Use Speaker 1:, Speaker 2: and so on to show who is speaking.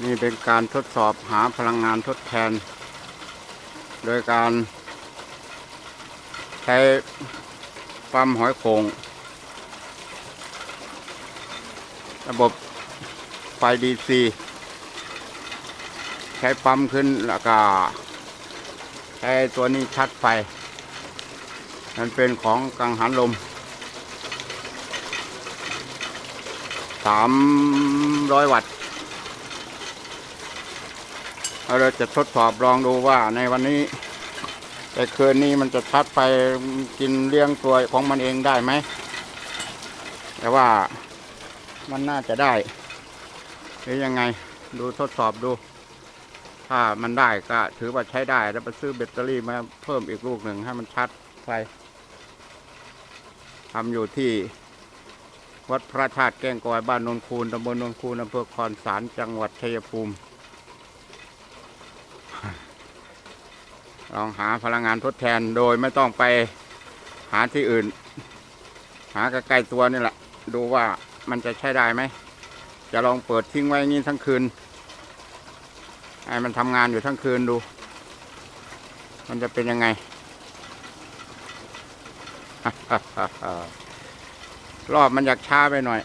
Speaker 1: นี่เป็นการทดสอบหาพลังงานทดแทน โดยการใช้ปั๊มหอยโขงระบบไฟดีซีใช้ปั๊มขึ้นแล้วก็ใช้ตัวนี้ชัดไฟ มันเป็นของกังหันลมสามร้อยวัตต์ เราจะทดสอบลองดูว่าในวันนี้ แต่คืนนี้มันจะชัดไฟกินเลี้ยงตัวของมันเองได้ไหม แต่ว่ามันน่าจะได้ หรือยังไงดูทดสอบดู ถ้ามันได้ก็ถือว่าใช้ได้ แล้วไปซื้อแบตเตอรี่มาเพิ่มอีกลูกหนึ่งให้มันชัดไฟทำอยู่ที่วัดพระธาตุแก้งกอยบ้านนนคูนตำบลนนคูนอำเภอคอนสารจังหวัดชัยภูมิ ลองหาพลังงานทดแทนโดยไม่ต้องไปหาที่อื่น หาใกล้ๆตัวนี่แหละ ดูว่ามันจะใช้ได้ไหม จะลองเปิดทิ้งไว้อย่างนี้ทั้งคืนให้มันทำงานอยู่ทั้งคืนดู มันจะเป็นยังไง รอบมันอยากช้าไปหน่อย